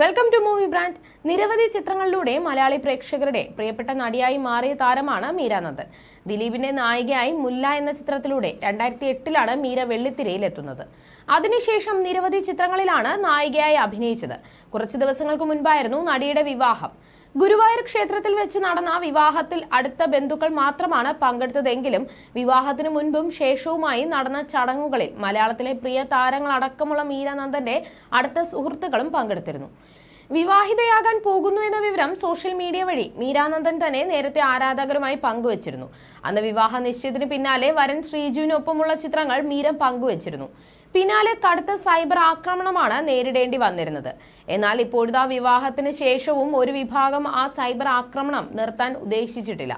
Welcome to movie brand നിരവധി ചിത്രങ്ങളിലൂടെ മലയാളി പ്രേക്ഷകരുടെ പ്രിയപ്പെട്ട നടിയായി മാറിയ താരമാണ് മീര നന്ദൻ. ദിലീപിന്റെ നായികയായി മുല്ല എന്ന ചിത്രത്തിലൂടെ രണ്ടായിരത്തി എട്ടിലാണ് മീര വെള്ളിത്തിരയിൽ എത്തുന്നത്. അതിനുശേഷം നിരവധി ചിത്രങ്ങളിലാണ് നായികയായി അഭിനയിച്ചത്. കുറച്ച് ദിവസങ്ങൾക്ക് മുൻപായിരുന്നു നടിയുടെ വിവാഹം. ഗുരുവായൂർ ക്ഷേത്രത്തിൽ വെച്ച് നടന്ന വിവാഹത്തിൽ അടുത്ത ബന്ധുക്കൾ മാത്രമാണ് പങ്കെടുത്തതെങ്കിലും വിവാഹത്തിനു മുൻപും ശേഷവുമായി നടന്ന ചടങ്ങുകളിൽ മലയാളത്തിലെ പ്രിയ താരങ്ങളടക്കമുള്ള മീരാനന്ദന്റെ അടുത്ത സുഹൃത്തുക്കളും പങ്കെടുത്തിരുന്നു. വിവാഹിതയാകാൻ പോകുന്നു എന്ന വിവരം സോഷ്യൽ മീഡിയ വഴി മീരാനന്ദൻ തന്നെ നേരത്തെ ആരാധകരുമായി പങ്കുവച്ചിരുന്നു. അന്ന് വിവാഹ നിശ്ചയത്തിന് പിന്നാലെ വരൻ ശ്രീജുവിനൊപ്പമുള്ള ചിത്രങ്ങൾ മീര പങ്കുവച്ചിരുന്നു. പിന്നാലെ കടുത്ത സൈബർ ആക്രമണമാണ് നേരിടേണ്ടി വന്നിരുന്നത്. എന്നാൽ ഇപ്പോഴത്തെ വിവാഹത്തിന് ശേഷവും ഒരു വിഭാഗം ആ സൈബർ ആക്രമണം നിർത്താൻ ഉദ്ദേശിച്ചിട്ടില്ല.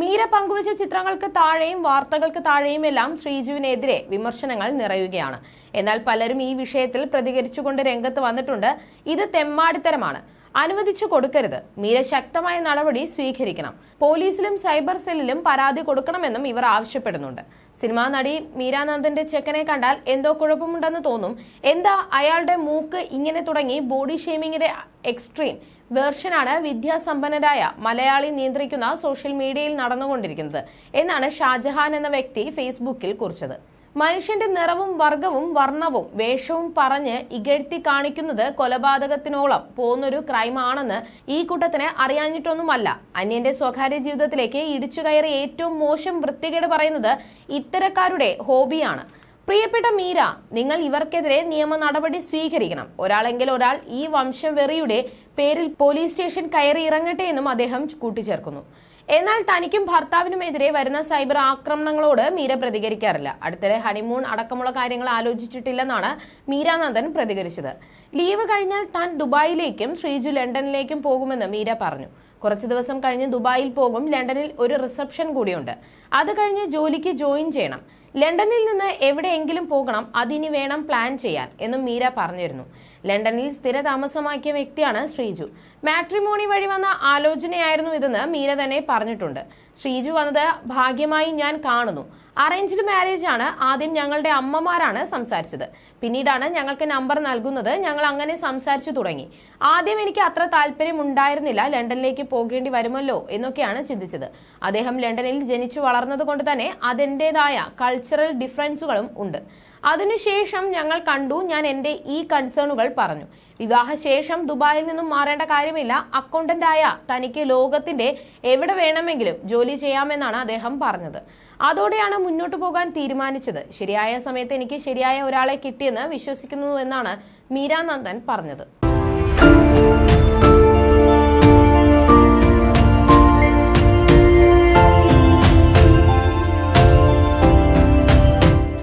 മീര പങ്കുവച്ച ചിത്രങ്ങൾക്ക് താഴെയും വാർത്തകൾക്ക് താഴെയും എല്ലാം ശ്രീജുവിനെതിരെ വിമർശനങ്ങൾ നിറയുകയാണ്. എന്നാൽ പലരും ഈ വിഷയത്തിൽ പ്രതികരിച്ചുകൊണ്ട് രംഗത്ത് വന്നിട്ടുണ്ട്. ഇത് തെമ്മാടിത്തരമാണ്. അനുവദിച്ചു കൊടുക്കരുത്. മീര ശക്തമായ നടപടി സ്വീകരിക്കണം. പോലീസിലും സൈബർ സെല്ലിലും പരാതി കൊടുക്കണമെന്നും ഇവർ ആവശ്യപ്പെടുന്നുണ്ട്. സിനിമാ നടി മീരാനന്ദന്റെ ചെക്കനെ കണ്ടാൽ എന്തോ കുഴപ്പമുണ്ടെന്ന് തോന്നും. എന്താ അയാളുടെ മൂക്ക് ഇങ്ങനെ തുടങ്ങി ബോഡി ഷെയ്മിങ്ങിന്റെ എക്സ്ട്രീം വേർഷനാണ് വിദ്യാസമ്പന്നരായ മലയാളി നിയന്ത്രിക്കുന്ന സോഷ്യൽ മീഡിയയിൽ നടന്നുകൊണ്ടിരിക്കുന്നത് എന്നാണ് ഷാജഹാൻ എന്ന വ്യക്തി ഫേസ്ബുക്കിൽ കുറിച്ചത്. മനുഷ്യന്റെ നിറവും വർഗവും വർണവും വേഷവും പറഞ്ഞ് ഇകഴ്ത്തി കാണിക്കുന്നത് കൊലപാതകത്തിനോളം പോകുന്നൊരു ക്രൈമാണെന്ന് ഈ കൂട്ടത്തിന് അറിയാഞ്ഞിട്ടൊന്നുമല്ല. അന്യന്റെ സ്വകാര്യ ജീവിതത്തിലേക്ക് ഇടിച്ചു കയറി ഏറ്റവും മോശം വൃത്തികേട് പറയുന്നത് ഇത്തരക്കാരുടെ ഹോബിയാണ്. പ്രിയപ്പെട്ട മീര നിങ്ങൾ ഇവർക്കെതിരെ നിയമ നടപടി സ്വീകരിക്കണം. ഒരാളെങ്കിൽ ഒരാൾ ഈ വംശവെറിയുടെ പേരിൽ പോലീസ് സ്റ്റേഷൻ കയറി ഇറങ്ങട്ടെ എന്നും അദ്ദേഹം കൂട്ടിച്ചേർക്കുന്നു. എന്നാൽ തനിക്കും ഭർത്താവിനുമെതിരെ വരുന്ന സൈബർ ആക്രമണങ്ങളോട് മീര പ്രതികരിക്കാറില്ല. അടുത്തിടെ ഹണിമൂൺ അടക്കമുള്ള കാര്യങ്ങൾ ആലോചിച്ചിട്ടില്ലെന്നാണ് മീരാനന്ദൻ പ്രതികരിച്ചത്. ലീവ് കഴിഞ്ഞാൽ താൻ ദുബായിലേക്കും ശ്രീജു ലണ്ടനിലേക്കും പോകുമെന്ന് മീര പറഞ്ഞു. കുറച്ച് ദിവസം കഴിഞ്ഞ് ദുബായിൽ പോകും ലണ്ടനിൽ ഒരു റിസപ്ഷൻ കൂടിയുണ്ട്. അത് കഴിഞ്ഞ് ജോലിക്ക് ജോയിൻ ചെയ്യണം. ലണ്ടനിൽ നിന്ന് എവിടെയെങ്കിലും പോകണം അതിനി വേണം പ്ലാൻ ചെയ്യാൻ എന്നും മീര പറഞ്ഞിരുന്നു. ലണ്ടനിൽ സ്ഥിര താമസമാക്കിയ വ്യക്തിയാണ് ശ്രീജു. മാട്രിമോണി വഴി വന്ന ആലോചനയായിരുന്നു ഇതെന്ന് മീര തന്നെ പറഞ്ഞിട്ടുണ്ട്. ശ്രീജു വന്നത് ഭാഗ്യമായി ഞാൻ കാണുന്നു. അറേഞ്ച്ഡ് മാരേജ് ആണ് ആദ്യം ഞങ്ങളുടെ അമ്മമാരാണ് സംസാരിച്ചത്. പിന്നീടാണ് ഞങ്ങൾക്ക് നമ്പർ നൽകുന്നത്. ഞങ്ങൾ അങ്ങനെ സംസാരിച്ചു തുടങ്ങി. ആദ്യം എനിക്ക് അത്ര താല്പര്യം ഉണ്ടായിരുന്നില്ല. ലണ്ടനിലേക്ക് പോകേണ്ടി വരുമല്ലോ എന്നൊക്കെയാണ് ചിന്തിച്ചത്. അദ്ദേഹം ലണ്ടനിൽ ജനിച്ചു വളർന്നത് കൊണ്ട് തന്നെ അതിന്റെതായ കൾച്ചറൽ ഡിഫറൻസുകളും ഉണ്ട്. അതിനുശേഷം ഞങ്ങൾ കണ്ടു. ഞാൻ എന്റെ ഈ കൺസേണുകൾ പറഞ്ഞു. വിവാഹശേഷം ദുബായിൽ നിന്നും മാറേണ്ട കാര്യമില്ല. അക്കൗണ്ടന്റായ തനിക്ക് ലോകത്തിന്റെ എവിടെ വേണമെങ്കിലും ജോലി ചെയ്യാമെന്നാണ് അദ്ദേഹം പറഞ്ഞത്. അതോടെയാണ് മുന്നോട്ട് പോകാൻ തീരുമാനിച്ചത്. ശരിയായ സമയത്ത് എനിക്ക് ശരിയായ ഒരാളെ കിട്ടിയെന്ന് വിശ്വസിക്കുന്നു എന്നാണ് മീരാനന്ദൻ പറഞ്ഞത്.